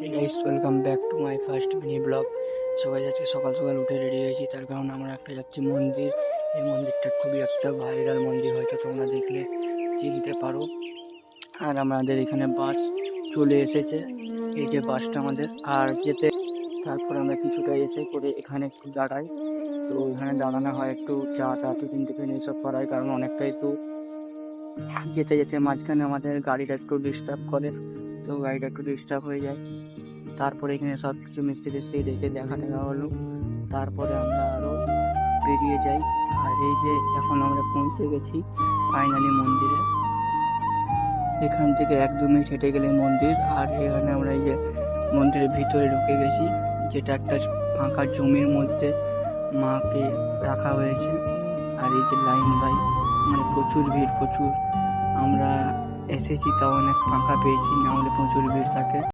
Guys welcome back to my first mini blog সবাই যাচ্ছে সকাল সকাল উঠে রেডি হয়েছি। তার কারণ আমরা একটা যাচ্ছি মন্দির। এই মন্দিরটা খুবই একটা ভাইরাল মন্দির হয়তো তোমরা দেখলে, চিনতে পারো। আর আমাদের এখানে বাস চলে এসেছে। এই যে বাসটা আমাদের আর যেতে। তারপর আমরা কিছুটা এসে করে এখানে একটু দাঁড়াই। তো এখানে দাঁড়ানো হয় একটু চা টা, টিফিন টিফিন এইসব করাই কারণ অনেকটাই তো। যেতে যেতে মাঝখানে আমাদের গাড়িটা একটু ডিস্টার্ব করে। তো গাড়িটা একটু ডিস্টার্ব হয়ে যায়। তারপরে এখানে সব কিছু মিস্ত্রি টিস্ত্রি রেখে দেখা দেখা হলো। তারপরে আমরা আরও বেরিয়ে যাই। আর এই যে এখন আমরা পৌঁছে গেছি ফাইনালি মন্দিরে। এখান থেকে এক দু মিনিট হেঁটে গেলে মন্দির। আর এখানে আমরা এই যে মন্দিরের ভিতরে ঢুকে গেছি, যেটা একটা ফাঁকা জমির মধ্যে মাকে রাখা হয়েছে। আর এই যে লাইন বাই মানে প্রচুর ভিড়, প্রচুর। আমরা এসেছি তাও অনেক ফাঁকা পেয়েছি না হলে প্রচুর ভিড় থাকে।